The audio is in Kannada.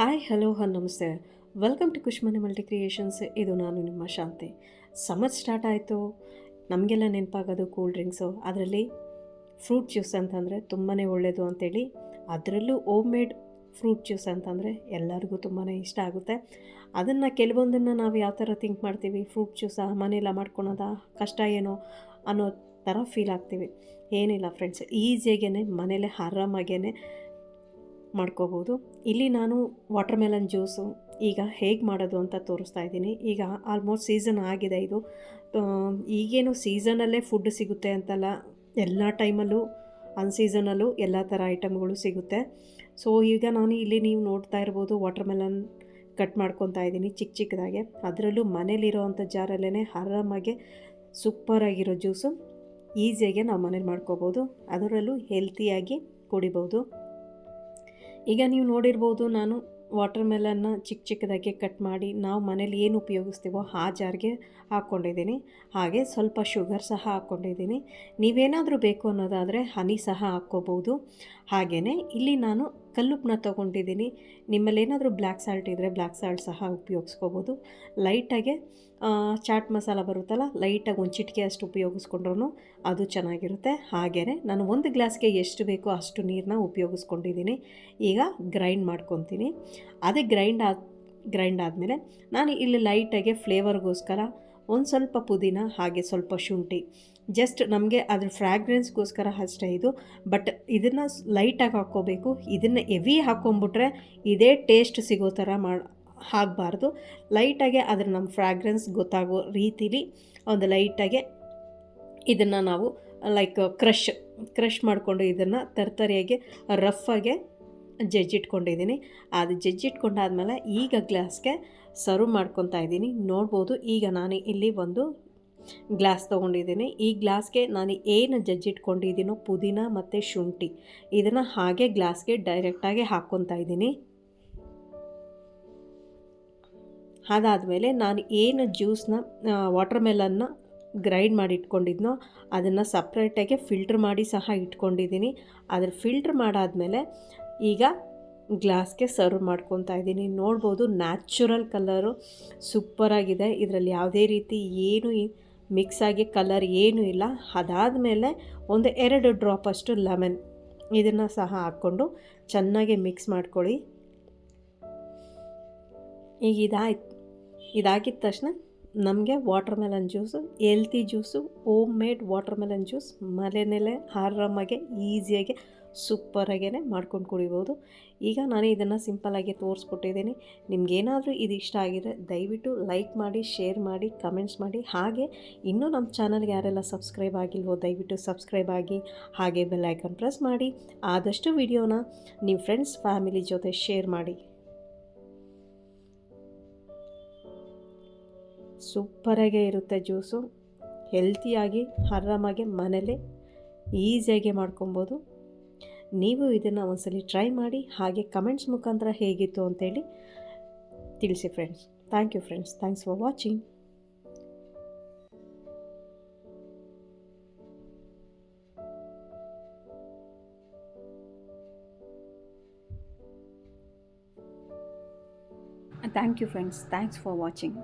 ಹಾಯ್, ಹಲೋ, ಹ, ನಮಸ್ತೆ. Welcome to Kushmane multi creations. ಇದು ನಾನು ನಿಮ್ಮ ಶಾಂತಿ. ಸಮರ್ ಸ್ಟಾರ್ಟ್ ಆಯಿತು. ನಮಗೆಲ್ಲ ನೆನಪಾಗೋದು ಕೂಲ್ ಡ್ರಿಂಕ್ಸು. ಅದರಲ್ಲಿ ಫ್ರೂಟ್ ಜ್ಯೂಸ್ ಅಂತಂದರೆ ತುಂಬಾ ಒಳ್ಳೆಯದು ಅಂತೇಳಿ, ಅದರಲ್ಲೂ ಓಮ್ ಮೇಡ್ ಫ್ರೂಟ್ ಜ್ಯೂಸ್ ಅಂತಂದರೆ ಎಲ್ಲರಿಗೂ ತುಂಬಾ ಇಷ್ಟ ಆಗುತ್ತೆ. ಅದನ್ನು ಕೆಲವೊಂದನ್ನು ನಾವು ಯಾವ ಥರ ಥಿಂಕ್ ಮಾಡ್ತೀವಿ, ಫ್ರೂಟ್ ಜ್ಯೂಸ ಮನೆಯೆಲ್ಲ ಮಾಡ್ಕೊಳೋದ ಕಷ್ಟ ಏನೋ ಅನ್ನೋ ಥರ ಫೀಲ್ ಆಗ್ತೀವಿ. ಏನಿಲ್ಲ ಫ್ರೆಂಡ್ಸ್ ಈಸಿಯಾಗೇ ಮನೇಲೆ ಆರಾಮಾಗೇ ಮಾಡ್ಕೋಬೋದು. ಇಲ್ಲಿ ನಾನು ವಾಟರ್ ಮೆಲನ್ ಜ್ಯೂಸು ಈಗ ಹೇಗೆ ಮಾಡೋದು ಅಂತ ತೋರಿಸ್ತಾ ಇದ್ದೀನಿ. ಈಗ ಆಲ್ಮೋಸ್ಟ್ ಸೀಸನ್ ಆಗಿದೆ ಇದು. ಈಗೇನು ಸೀಸನಲ್ಲೇ ಫುಡ್ ಸಿಗುತ್ತೆ ಅಂತಲ್ಲ, ಎಲ್ಲ ಟೈಮಲ್ಲೂ ಅನ್ಸೀಸನಲ್ಲೂ ಎಲ್ಲ ಥರ ಐಟಮ್ಗಳು ಸಿಗುತ್ತೆ. ಸೊ ಈಗ ನಾನು ಇಲ್ಲಿ ನೀವು ನೋಡ್ತಾ ಇರ್ಬೋದು ವಾಟರ್ ಮೆಲನ್ ಕಟ್ ಮಾಡ್ಕೊತಾ ಇದ್ದೀನಿ ಚಿಕ್ಕ ಚಿಕ್ಕದಾಗೆ. ಅದರಲ್ಲೂ ಮನೇಲಿರೋ ಅಂಥ ಜಾರಲ್ಲೇ ಆರಾಮಾಗೆ ಸೂಪರಾಗಿರೋ ಜ್ಯೂಸು ಈಸಿಯಾಗಿ ನಾವು ಮನೇಲಿ ಮಾಡ್ಕೋಬೋದು. ಅದರಲ್ಲೂ ಹೆಲ್ತಿಯಾಗಿ ಕುಡಿಬೋದು. ಈಗ ನೀವು ನೋಡಿರ್ಬೋದು ನಾನು ವಾಟರ್ ಮೆಲನ್ನ ಚಿಕ್ಕ ಚಿಕ್ಕದಾಗಿ ಕಟ್ ಮಾಡಿ ನಾವು ಮನೇಲಿ ಏನು ಉಪಯೋಗಿಸ್ತೀವೋ ಆ ಜಾರ್ಗೆ ಹಾಕ್ಕೊಂಡಿದ್ದೀನಿ. ಹಾಗೆ ಸ್ವಲ್ಪ ಶುಗರ್ ಸಹ ಹಾಕ್ಕೊಂಡಿದ್ದೀನಿ. ನೀವೇನಾದರೂ ಬೇಕು ಅನ್ನೋದಾದರೆ ಹನಿ ಸಹ ಹಾಕ್ಕೋಬೋದು. ಹಾಗೆಯೇ ಇಲ್ಲಿ ನಾನು ಕಲ್ಲುಪ್ಪನ್ನ ತೊಗೊಂಡಿದ್ದೀನಿ. ನಿಮ್ಮಲ್ಲಿ ಏನಾದರೂ ಬ್ಲ್ಯಾಕ್ ಸಾಲ್ಟ್ ಇದ್ದರೆ ಬ್ಲ್ಯಾಕ್ ಸಾಲ್ಟ್ ಸಹ ಉಪಯೋಗಿಸ್ಕೋಬೋದು. ಲೈಟಾಗೆ ಚಾಟ್ ಮಸಾಲ ಬರುತ್ತಲ್ಲ, ಲೈಟಾಗಿ ಒಂದು ಚಿಟಿಕೆ ಅಷ್ಟು ಉಪಯೋಗಿಸ್ಕೊಂಡ್ರೂ ಅದು ಚೆನ್ನಾಗಿರುತ್ತೆ. ಹಾಗೆಯೇ ನಾನು ಒಂದು ಗ್ಲಾಸ್ಗೆ ಎಷ್ಟು ಬೇಕೋ ಅಷ್ಟು ನೀರನ್ನ ಉಪಯೋಗಿಸ್ಕೊಂಡಿದ್ದೀನಿ. ಈಗ ಗ್ರೈಂಡ್ ಮಾಡ್ಕೊತೀನಿ. ಅದೇ ಗ್ರೈಂಡ್ ಆದ, ಗ್ರೈಂಡ್ ಆದಮೇಲೆ ನಾನು ಇಲ್ಲಿ ಲೈಟಾಗೆ ಫ್ಲೇವರ್ಗೋಸ್ಕರ ಒಂದು ಸ್ವಲ್ಪ ಪುದೀನ, ಹಾಗೆ ಸ್ವಲ್ಪ ಶುಂಠಿ. ಜಸ್ಟ್ ನಮಗೆ ಅದ್ರ ಫ್ರ್ಯಾಗ್ರೆನ್ಸ್ಗೋಸ್ಕರ ಅಷ್ಟೇ ಇದು. ಬಟ್ ಇದನ್ನು ಲೈಟಾಗಿ ಹಾಕ್ಕೋಬೇಕು. ಇದನ್ನು ಎವಿ ಹಾಕ್ಕೊಂಬಿಟ್ರೆ ಇದೇ ಟೇಸ್ಟ್ ಸಿಗೋ ಥರ ಮಾಡಿ ಆಗಬಾರ್ದು. ಲೈಟಾಗೆ ಅದ್ರ ನಮ್ಮ ಫ್ರ್ಯಾಗ್ರೆನ್ಸ್ ಗೊತ್ತಾಗೋ ರೀತಿಲಿ ಒಂದು ಲೈಟಾಗೆ ಇದನ್ನು ನಾವು ಲೈಕ್ ಕ್ರಷ್ ಕ್ರಷ್ ಮಾಡಿಕೊಂಡು ಇದನ್ನು ತರ್ತರಿಯಾಗಿ ರಫಾಗೆ ಜಜ್ಜಿಟ್ಕೊಂಡಿದ್ದೀನಿ ಅದು ಜಜ್ಜಿಟ್ಕೊಂಡಾದ್ಮೇಲೆ ಈಗ ಗ್ಲಾಸ್ಗೆ ಸರ್ವ್ ಮಾಡ್ಕೊತಾ ಇದ್ದೀನಿ ನೋಡ್ಬೋದು ಈಗ ನಾನು ಇಲ್ಲಿ ಒಂದು ಗ್ಲಾಸ್ ತೊಗೊಂಡಿದ್ದೀನಿ. ಈ ಗ್ಲಾಸ್ಗೆ ನಾನು ಏನು ಜಜ್ಜಿಟ್ಕೊಂಡಿದ್ದೀನೋ ಪುದೀನ ಮತ್ತು ಶುಂಠಿ. ಇದನ್ನು ಹಾಗೆ ಗ್ಲಾಸ್ಗೆ ಡೈರೆಕ್ಟಾಗಿ ಹಾಕ್ಕೊತಾ ಇದ್ದೀನಿ. ಅದಾದಮೇಲೆ ನಾನು ಏನು ಜ್ಯೂಸ್ನ ವಾಟರ್ ಮೆಲನ್ನ ಗ್ರೈಂಡ್ ಮಾಡಿ ಇಟ್ಕೊಂಡಿದ್ನೋ ಅದನ್ನು ಸಪ್ರೇಟಾಗಿ ಫಿಲ್ಟ್ರ್ ಮಾಡಿ ಸಹ ಇಟ್ಕೊಂಡಿದ್ದೀನಿ. ಅದ್ರ ಫಿಲ್ಟ್ರ್ ಮಾಡಾದಮೇಲೆ ಈಗ ಗ್ಲಾಸ್ಗೆ ಸರ್ವ್ ಮಾಡ್ಕೊತಾ ಇದ್ದೀನಿ. ನೋಡ್ಬೋದು ನ್ಯಾಚುರಲ್ ಕಲರು ಸೂಪರಾಗಿದೆ. ಇದರಲ್ಲಿ ಯಾವುದೇ ರೀತಿ ಏನು ಮಿಕ್ಸ್ ಆಗಿ ಕಲರ್ ಏನೂ ಇಲ್ಲ. ಅದಾದಮೇಲೆ ಒಂದು ಎರಡು ಡ್ರಾಪ್ ಅಷ್ಟು ಲೆಮನ್ ಇದನ್ನು ಸಹ ಹಾಕ್ಕೊಂಡು ಚೆನ್ನಾಗಿ ಮಿಕ್ಸ್ ಮಾಡ್ಕೊಳ್ಳಿ. ಈಗ ಇದಾಯ್ತು. ಇದಾಗಿದ ತಕ್ಷಣ ನಮಗೆ watermelon juice healthy juice home made watermelon juice ಮನೆಯಲ್ಲೇ ಆರಾಮಾಗೆ ಈಸಿಯಾಗಿ ಸೂಪರಾಗೇ ಮಾಡ್ಕೊಂಡು ಕುಡಿಬೋದು. ಈಗ ನಾನು ಇದನ್ನು ಸಿಂಪಲ್ಲಾಗಿ ತೋರಿಸ್ಕೊಟ್ಟಿದ್ದೀನಿ. ನಿಮ್ಗೇನಾದರೂ ಇದು ಇಷ್ಟ ಆಗಿದ್ರೆ ದಯವಿಟ್ಟು ಲೈಕ್ ಮಾಡಿ ಶೇರ್ ಮಾಡಿ ಕಮೆಂಟ್ಸ್ ಮಾಡಿ. ಹಾಗೆ ಇನ್ನೂ ನಮ್ಮ ಚಾನಲ್ಗೆ ಯಾರೆಲ್ಲ ಸಬ್ಸ್ಕ್ರೈಬ್ ಆಗಿಲ್ವೋ ದಯವಿಟ್ಟು ಸಬ್ಸ್ಕ್ರೈಬ್ ಆಗಿ, ಹಾಗೆ ಬೆಲ್ ಐಕನ್ ಪ್ರೆಸ್ ಮಾಡಿ. ಆದಷ್ಟು ವಿಡಿಯೋನ ನಿಮ್ಮ ಫ್ರೆಂಡ್ಸ್ ಫ್ಯಾಮಿಲಿ ಜೊತೆ ಶೇರ್ ಮಾಡಿ. ಸೂಪರಾಗೇ ಇರುತ್ತೆ ಜ್ಯೂಸು. ಹೆಲ್ತಿಯಾಗಿ, ಆರಾಮಾಗಿ ಮನೇಲೆ ಈಸಿಯಾಗಿ ಮಾಡ್ಕೊಬೋದು. ನೀವು ಇದನ್ನು ಒಂದ್ಸಲ ಟ್ರೈ ಮಾಡಿ, ಹಾಗೆ ಕಮೆಂಟ್ಸ್ ಮುಖಾಂತರ ಹೇಗಿತ್ತು ಅಂತೇಳಿ ತಿಳಿಸಿ friends. Thank you friends, thanks for watching. Thank you friends, thanks for watching.